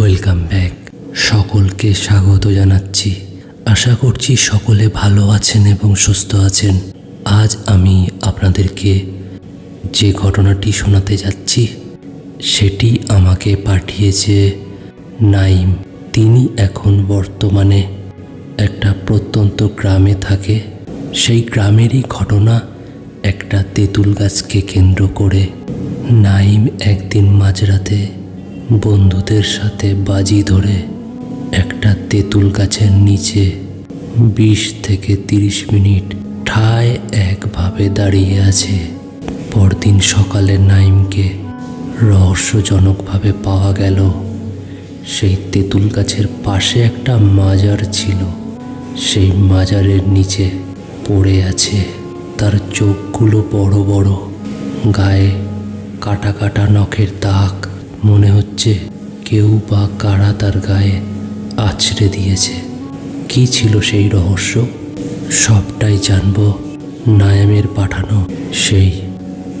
Welcome back সকলকে স্বাগত জানাচ্ছি। আশা করছি সকলে ভালো আছেন এবং সুস্থ আছেন। আজ আমি আপনাদেরকে যে ঘটনাটি শোনাতে যাচ্ছি, সেটি আমাকে পাঠিয়েছে নাইম। তিনি এখন বর্তমানে একটা প্রত্যন্ত গ্রামে থাকে। সেই গ্রামেরই ঘটনা একটা তেঁতুল গাছকে কেন্দ্র করে। নাইম একদিন মাঝরাতে বন্ধুদের সাথে বাজি ধরে একটা তেঁতুল গাছের নিচে বিশ থেকে তিরিশ মিনিট ঠায় একভাবে দাঁড়িয়ে আছে। পরদিন সকালে নাইমকে রহস্যজনকভাবে পাওয়া গেল। সেই তেঁতুল গাছের পাশে একটা মাজার ছিল। সেই মাজারের নিচে পড়ে আছে। তার চোখগুলো বড় বড়। গায়ে কাটা কাটা নখের দাগ। মনে হচ্ছে কেউ বা কারা তার গায়ে আছড়ে দিয়েছে। কি ছিল সেই রহস্য? সবটাই জানব নায়ামের পাঠানো সেই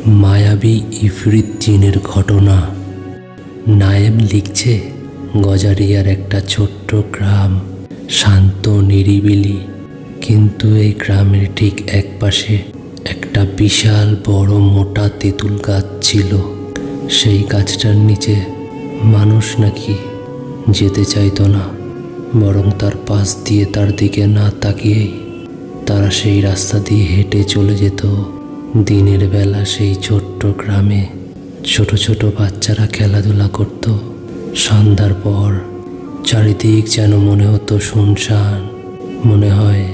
মায়াবী ইফরিত জিনের ঘটনা। নায়েম লিখছে, গজারিয়ার একটা ছোট্ট গ্রাম, শান্ত, নিরিবিলি। কিন্তু এই গ্রামের ঠিক একপাশে একটা বিশাল বড় মোটা তেঁতুল গাছ ছিল। সেই গাছটার নিচে মানুষ নাকি যেতে চাইতো না, বরং তার পাশ দিয়ে তার দিকে না তাকিয়েই তারা সেই রাস্তা দিয়ে হেঁটে চলে যেত। দিনের বেলা সেই ছোট্ট গ্রামে ছোট ছোট বাচ্চারা খেলাধুলা করত। সন্ধ্যার পর চারিদিক যেন মনে হতো শুনশান। মনে হয়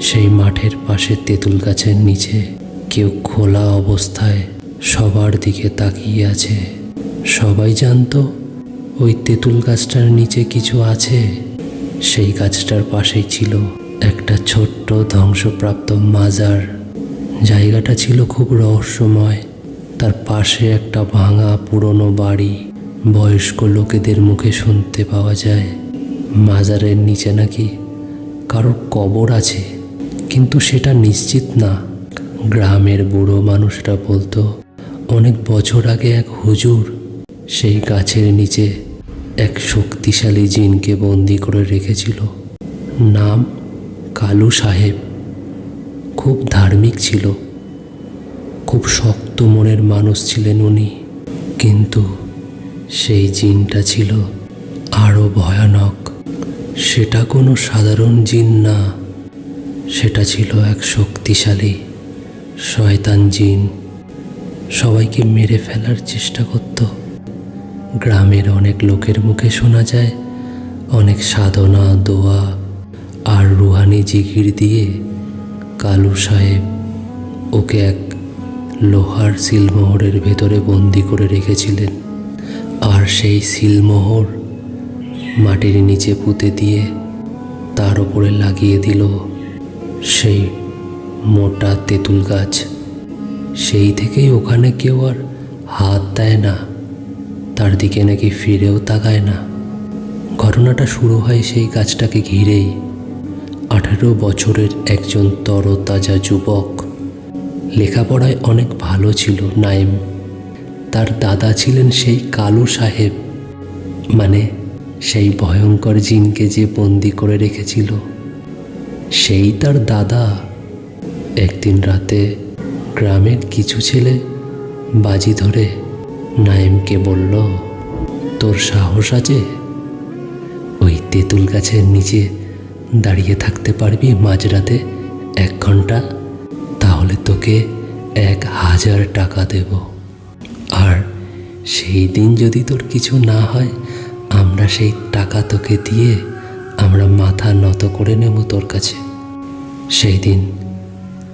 সেই মাঠের পাশে তেঁতুল গাছের নিচে কেউ খোলা অবস্থায় সবার দিকে তাকিয়ে আছে। সবাই জানতো, ওই তেঁতুল গাছটার নিচে কিছু আছে। সেই গাছটার পাশেই ছিল একটা ছোট্ট ধ্বংসপ্রাপ্ত মাজার। জায়গাটা ছিল খুব রহস্যময়। তার পাশে একটা ভাঙা পুরনো বাড়ি। বয়স্ক লোকেদের মুখে শুনতে পাওয়া যায়। মাজারের নিচে নাকি কারোর কবর আছে। কিন্তু সেটা নিশ্চিত না। গ্রামের বুড়ো মানুষরা বলতো অনেক বছর আগে এক হুজুর সেই গাছের নিচে এক শক্তিশালী জিনকে বন্দি করে রেখেছিল। নাম কালু সাহেব। খুব ধার্মিক ছিল। খুব শক্ত মনের মানুষ ছিলেন উনি। কিন্তু সেই জিনটা ছিল আরও ভয়ানক। সেটা কোনো সাধারণ জিন না। সেটা ছিল এক শক্তিশালী শয়তান জিন। সবাইকে মেরে ফেলার চেষ্টা করত। গ্রামের অনেক লোকের মুখে শোনা যায়, অনেক সাধনা, দোয়া আর রুহানি জিগির দিয়ে কালু সাহেব ওকে এক লোহার সিলমোহরের ভেতরে বন্দি করে রেখেছিলেন আর সেই সিলমোহর মাটির নিচে পুঁতে দিয়ে তার উপরে লাগিয়ে দিল সেই মোটা তেঁতুল গাছ। সেই থেকেই ওখানে কেউ আর হাত দেয় না। তার দিকে নাকি ফিরেও তাকায় না। ঘটনাটা শুরু হয় সেই গাছটাকে ঘিরেই। আঠেরো বছরের একজন তরতাজা যুবক। লেখাপড়ায় অনেক ভালো ছিল নাইম। তার দাদা ছিলেন সেই কালু সাহেব। মানে সেই ভয়ঙ্কর জিনকে যে বন্দি করে রেখেছিল। সেই তার দাদা। একদিন রাতে গ্রামের কিছু ছেলে বাজি ধরে নায়েমকে বলল, তোর সাহস আছে? ওই তেঁতুল গাছের নিচে দাঁড়িয়ে থাকতে পারবি মাঝরাতে এক ঘণ্টা? তাহলে তোকে এক হাজার টাকা দেব। আর সেই দিন যদি তোর কিছু না হয়, আমরা সেই টাকা তোকে দিয়ে আমরা মাথা নত করে নেব তোর কাছে। সেই দিন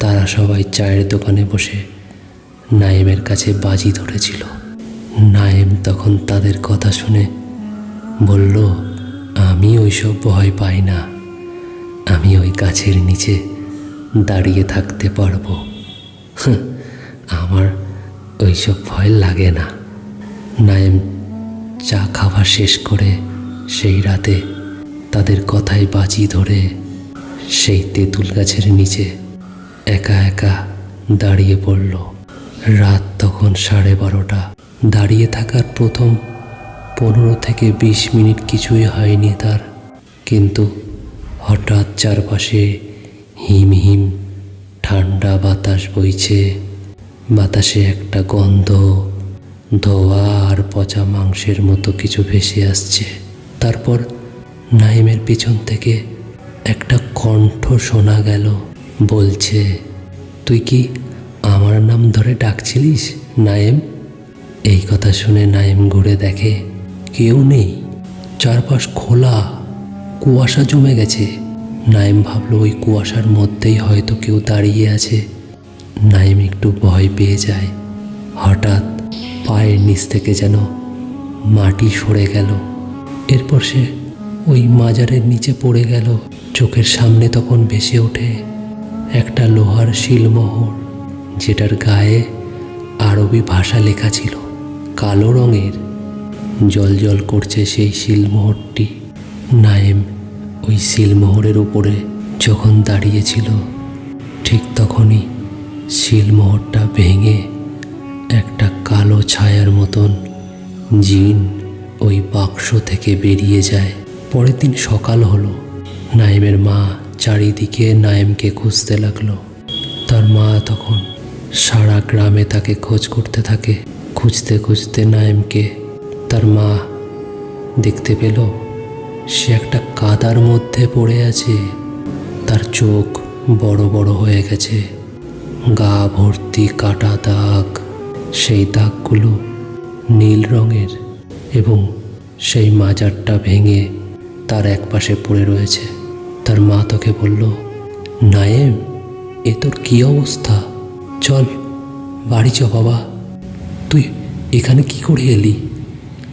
তারা সবাই চায়ের দোকানে বসে নায়েমের কাছে বাজি ধরেছিল। নায়েম তখন তাদের কথা শুনে বলল আমি ওইসব ভয় পাই না। আমি ওই গাছের নিচে দাঁড়িয়ে থাকতে পারব। হাহ, আমার ওইসব ভয় লাগে না। নায়েম চা খাওয়া শেষ করে সেই রাতে তাদের কথায় বাজি ধরে সেই তেঁতুল গাছের নিচে একা একা দাঁড়িয়ে পড়ল। রাত তখন সাড়ে বারোটা। দাঁড়িয়ে থাকার প্রথম পনেরো থেকে বিশ মিনিট কিছুই হয়নি তার। কিন্তু হঠাৎ চারপাশে হিম হিম ঠান্ডা বাতাস বইছে। বাতাসে একটা গন্ধ, ধোয়া আর পচা মাংসের মতো কিছু ভেসে আসছে। তারপর নাইমের পিছন থেকে একটা কণ্ঠ শোনা গেল। বলছে, তুই কি আমার নাম ধরে ডাকছিলিস, নায়েম? এই কথা শুনে নায়েম ঘুরে দেখে, কেউ নেই, চারপাশ খোলা, কুয়াশা জমে গেছে। নাইম ভাবলো, ওই কুয়াশার মধ্যেই হয়তো কেউ দাঁড়িয়ে আছে। নাইম একটু ভয় পেয়ে যায়। হঠাৎ পায়ের নিচ থেকে যেন মাটি সরে গেল। এরপর সে ওই মাজারের নিচে পড়ে গেল। চোখের সামনে তখন ভেসে ওঠে। একটা লোহার শিলমোহর, যেটার গায়ে আরবি ভাষা লেখা ছিল, কালো রঙের। জল জল করছে সেই শিলমোহরটি। নায়েম ওই শিলমোহরের উপরে যখন দাঁড়িয়েছিল, ঠিক তখনই শিলমোহরটা ভেঙে একটা কালো ছায়ার মতন জিন ওই বাক্স থেকে বেরিয়ে যায়। পরের দিন সকাল হলো নাইমের মা চারিদিকে নায়েমকে খুঁজতে লাগল। তার মা তখন সারা গ্রামে তাকে খোঁজ করতে থাকে। খুঁজতে খুঁজতে নায়েমকে তার মা দেখতে পেল, সে একটা কাদার মধ্যে পড়ে আছে। তার চোখ বড় বড় হয়ে গেছে। গা ভর্তি কাটা দাগ। সেই দাগগুলো নীল রঙের এবং সেই মাজারটা ভেঙে তার একপাশে পড়ে রয়েছে। তার মা তোকে বলল, নায়েম, এ তোর কী অবস্থা? চল, বাড়ি চ বাবা। তুই এখানে কি করে এলি?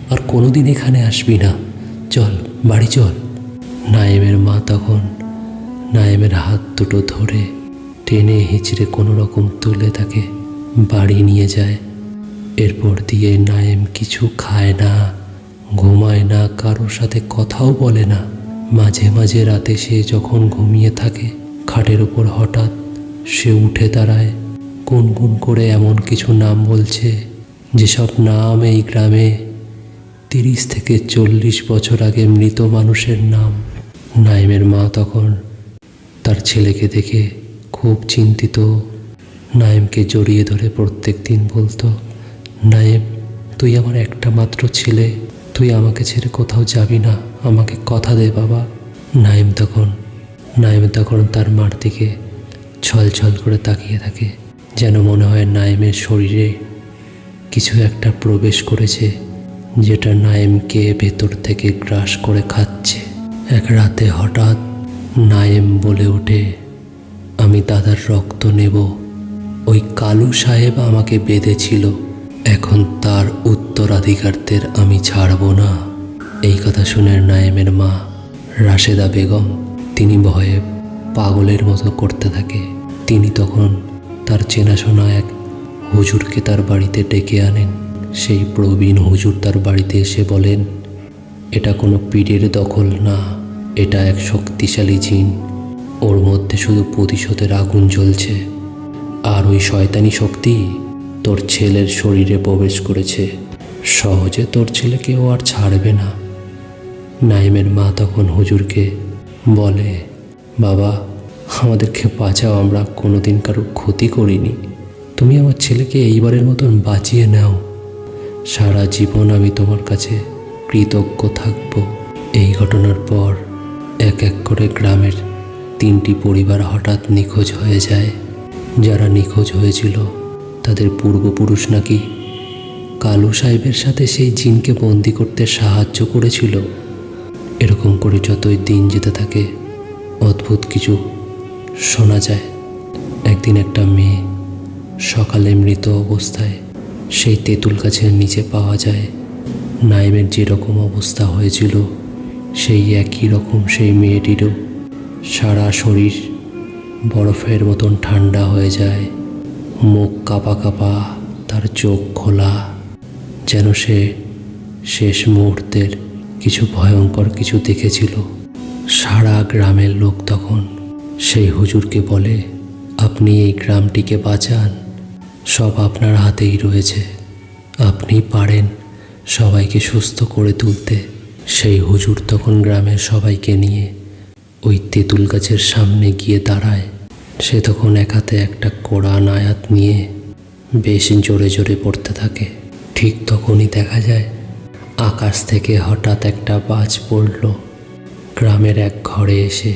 আর কোনোদিন এখানে আসবি না। চল, বাড়ি চল। নায়েমের মা তখন নায়েমের হাত দুটো ধরে টেনে হিঁচড়ে কোনো রকম তুলে তাকে বাড়ি নিয়ে যায়। এরপর দিয়ে নায়েম কিছু খায় না, ঘুমায় না, কারোর সাথে কথাও বলে না। মাঝে মাঝে রাতে সে যখন ঘুমিয়ে থাকে, খাটের ওপর হঠাৎ সে উঠে দাঁড়ায়। কোন গুনগুন করে এমন কিছু নাম বলছে, যেসব নাম এই গ্রামে তিরিশ থেকে চল্লিশ বছর আগে মৃত মানুষের নাম। নাইমের মা তখন তার ছেলেকে দেখে খুব চিন্তিত। নায়েমকে জড়িয়ে ধরে প্রত্যেক দিন বলতো নায়েম তুই আমার একটা মাত্র ছেলে। তুই আমাকে ছেড়ে কোথাও যাবি না। আমাকে কথা দে বাবা। নায়েম তখন নায়েম তখন তার মার দিকে ছল ছল করে তাকিয়ে থাকে, যেন মনে হয় নায়েমের শরীরে কিছু একটা প্রবেশ করেছে, যেটা নায়েমকে ভেতর থেকে গ্রাস করে খাচ্ছে। এক রাতে হঠাৎ নায়েম বলে ওঠে, আমি দাদার রক্ত নেব। ওই কালু সাহেব আমাকে বেঁধেছিল, এখন তার উত্তরাধিকারদের আমি ছাড়ব না। এই কথা শুনে নায়েমের মা রাশেদা বেগম তিনি ভয়ে পাগলের মতো করতে থাকে। তিনি তখন তার চেনাশোনা এক হুজুরকে তার বাড়িতে ডেকে আনেন। সেই প্রবীণ হুজুর তার বাড়িতে এসে বলেন, এটা কোনো পীরের দখল না। এটা এক শক্তিশালী জিন। ওর মধ্যে শুধু প্রতিশোধের আগুন জ্বলছে। আর ওই শয়তানি শক্তি তোর ছেলের শরীরে প্রবেশ করেছে। সহজে তোর ছেলেকে ও আর ছাড়বে না। নাইমের মা তখন হুজুরকে বলে, বাবা, আমাদেরকে বাঁচাও, আমরা কোনো দিন কারোর ক্ষতি করিনি। তুমি আমার ছেলেকে এইবারের মতন বাঁচিয়ে নাও। সারা জীবন আমি তোমার কাছে কৃতজ্ঞ থাকব। এই ঘটনার পর এক এক করে গ্রামের তিনটি পরিবার হঠাৎ নিখোঁজ হয়ে যায়। যারা নিখোঁজ হয়েছিল, তাদের পূর্বপুরুষ নাকি কালু সাহেবের সাথে সেই জিনকে বন্দি করতে সাহায্য করেছিল। এরকম করে যতই দিন যেতে থাকে, অদ্ভুত কিছু শোনা যায়। একদিন একটা মেয়ে সকালে মৃত অবস্থায় সেই তেঁতুল গাছের নিচে পাওয়া যায়। নাইমের যেরকম অবস্থা হয়েছিল, সেই একই রকম সেই মেয়েটিরও সারা শরীর বরফের মতন ঠান্ডা হয়ে যায়। মুখ কাঁপা কাঁপা, তার চোখ খোলা। যেন সে শেষ মুহূর্তের কিছু ভয়ঙ্কর কিছু দেখেছিল। সারা গ্রামের লোক তখন সেই হুজুরকে বলে, আপনি এই গ্রামটিকে বাঁচান। সব আপনার হাতেই রয়েছে। আপনি পারেন সবাইকে সুস্থ করে তুলতে। সেই হুজুর তখন গ্রামের সবাইকে নিয়ে ওই তেঁতুল গাছের সামনে গিয়ে দাঁড়ায়। সে তখন এক হাতে একটা কোরআন আয়াত নিয়ে বেশ জোরে জোরে পড়তে থাকে। ঠিক তখনই দেখা যায়, আকাশ থেকে হঠাৎ একটা বাজ পড়ল। গ্রামের এক ঘরে এসে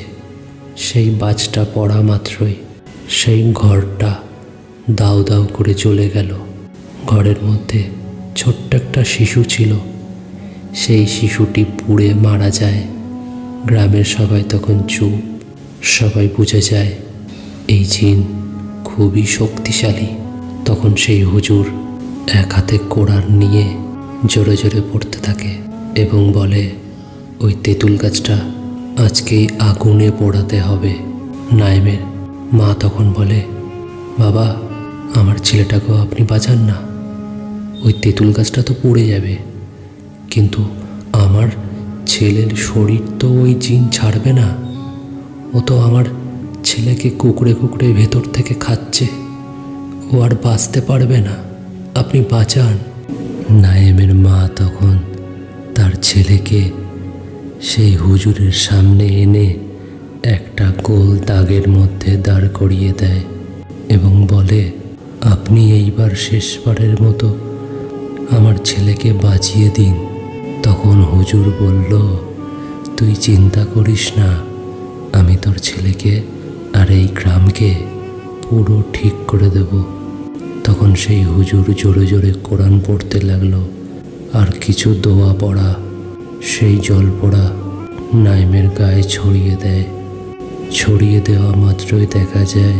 সেই বাজটা পড়া মাত্রই সেই ঘরটা দাউ দাউ করে চলে গেল। ঘরের মধ্যে ছোট্ট একটা শিশু ছিল। সেই শিশুটি পুড়ে মারা যায়। গ্রামের সবাই তখন চুপ, সবাই বুঝে যায়, এই জিন খুবই শক্তিশালী। তখন সেই হুজুর এক হাতে কোরআন নিয়ে জোরে জোরে পড়তে থাকে এবং বলে, ওই তেঁতুল গাছটা আজকেই আগুনে পোড়াতে হবে। নাইমের মা তখন বলে, বাবা, আমার ছেলেটাকেও আপনি বাঁচান না। ওই তেঁতুল গাছটা তো পড়ে যাবে। কিন্তু আমার ছেলের শরীর তো ওই জিন ছাড়বে না। ও তো আমার ছেলেকে কুকড়ে কুকড়ে ভেতর থেকে খাচ্ছে। ও আর বাঁচতে পারবে না। আপনি বাঁচান। নায়েমের মা তখন তার ছেলেকে সেই হুজুরের সামনে এনে একটা গোল দাগের মধ্যে দাঁড় করিয়ে দেয় এবং বলে, আপনি এইবার শেষবারের মতো আমার ছেলেকে বাঁচিয়ে দিন। তখন হুজুর বলল, তুই চিন্তা করিস না, আমি তোর ছেলেকে আর এই গ্রামকে পুরো ঠিক করে দেব। তখন সেই হুজুর জোরে জোরে কোরআন পড়তে লাগল। আর কিছু দোয়া পড়া, সেই জল পড়া নাইমের গায়ে ছড়িয়ে দেয়। ছড়িয়ে দেওয়া মাত্রই দেখা যায়,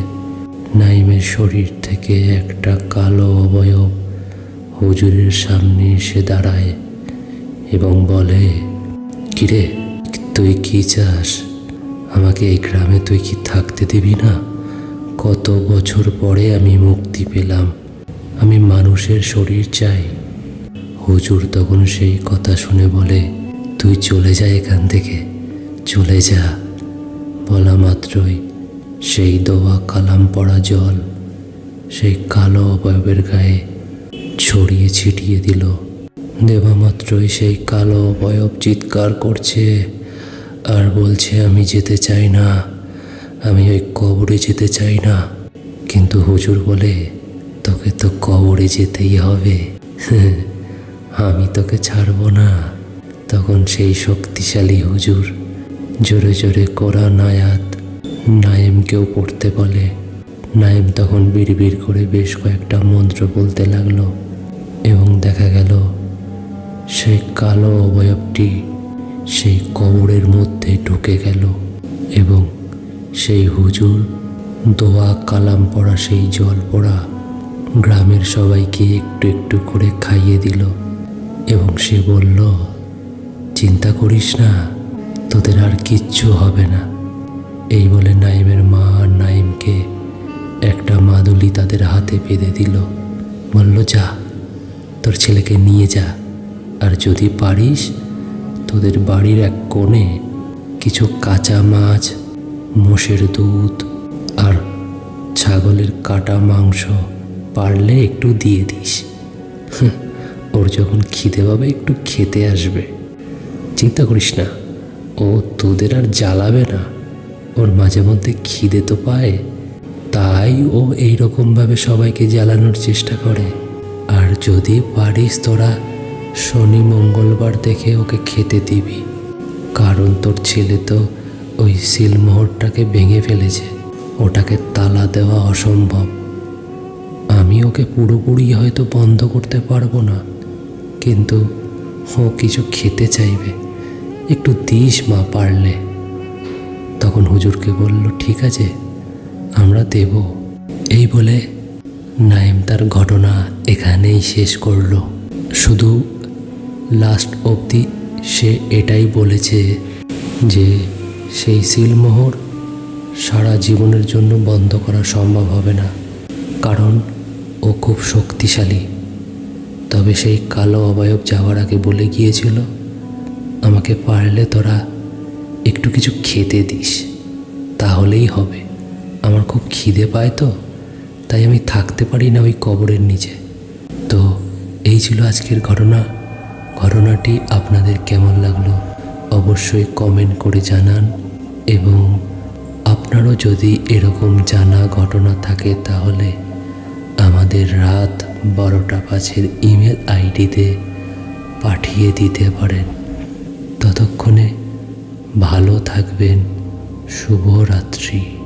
নাইমের শরীর থেকে একটা কালো অবয়ব হুজুরের সামনে এসে দাঁড়ায় এবং বলে, কিরে, তুই কি চাস? আমাকে এই গ্রামে তুই কি থাকতে দিবি না? কত বছর পরে আমি মুক্তি পেলাম। আমি মানুষের শরীর চাই। হুজুর তখন সেই কথা শুনে বলে, তুই চলে যা এখান থেকে। চলে যা। বলা মাত্রই সেই দোয়া কালাম পড়া জল সেই কালো অবয়বের গায়ে ছড়িয়ে ছিটিয়ে দিল। দেবা মাত্রই সেই কালো অবয়ব চিৎকার করছে, আর বলছে, আমি যেতে চাই না। আমি ওই কবরে যেতে চাই না। কিন্তু হুজুর বলে, তোকে তো কবরে যেতেই হবে। আমি তোকে ছাড়বো না। তখন সেই শক্তিশালী হুজুর জোরে জোরে করা নায়াত নায়েমকেও পড়তে বলে। নায়েম তখন বিড়বিড় করে বেশ কয়েকটা মন্ত্র বলতে লাগল এবং দেখা গেল, সেই কালো অবয়বটি সেই কবরের মধ্যে ঢুকে গেল এবং সেই হুজুর, দোয়া কালাম পড়া সেই জল পড়া গ্রামের সবাইকে একটু একটু করে খাইয়ে দিল এবং সে বলল, চিন্তা করিস না, তোদের আর কিচ্ছু হবে না। এই বলে নাইমের মা আর নাইমকে একটা মাদুলি তাদের হাতে বেঁধে দিল। বলল, যা, তোর ছেলেকে নিয়ে যা, আর যদি পারিস, তোদের বাড়ির এক কোণে কিছু কাঁচা মাছ মোষের দুধ আর ছাগলের কাটা মাংস পারলে একটু দিয়ে দিস। ওর যখন খিদে পাবে একটু খেতে আসবে। চিন্তা করিস না, ও তোদের আর জ্বালাবে না। ওর মাঝে মধ্যে খিদে তো পায়, তাই ও এই রকমভাবে সবাইকে জ্বালানোর চেষ্টা করে। আর যদি পারিস তোরা শনি মঙ্গলবার দেখে ওকে খেতে দিবি, কারণ তোর ছেলে তো ওই সিলমোহরটাকে ভেঙে ফেলেছে। ওটাকে তালা দেওয়া অসম্ভব। আমি ওকে পুরোপুরি হয়তো বন্ধ করতে পারব না, কিন্তু ও কিছু খেতে চাইবে। একটু দিস মা পারলে। তখন হুজুরকে বলল, ঠিক আছে, আমরা দেব। এই বলে নাইম তার ঘটনা এখানেই শেষ করল। শুধু লাস্ট অবধি সে এটাই বলেছে যে সেই সিলমোহর সারা জীবনের জন্য বন্ধ করা সম্ভব হবে না। কারণ ও খুব শক্তিশালী। তবে সেই কালো অবয়ব যাওয়ার আগে বলে গিয়েছিল, আমাকে পারলে তোরা একটু কিছু খেতে দিস। তাহলেই হবে। আমার খুব খিদে পায় তো, তাই আমি থাকতে পারি না ওই কবরের নিচে। তো এই ছিল আজকের ঘটনা। ঘটনাটি আপনাদের কেমন লাগল অবশ্যই কমেন্ট করে জানান। এবং আপনারও যদি এরকম জানা ঘটনা থাকে তাহলে আমাদের রাত বারোটা পাঁচের ইমেল আইডিতে পাঠিয়ে দিতে পারেন। ততক্ষণে ভালো থাকবেন। শুভরাত্রি।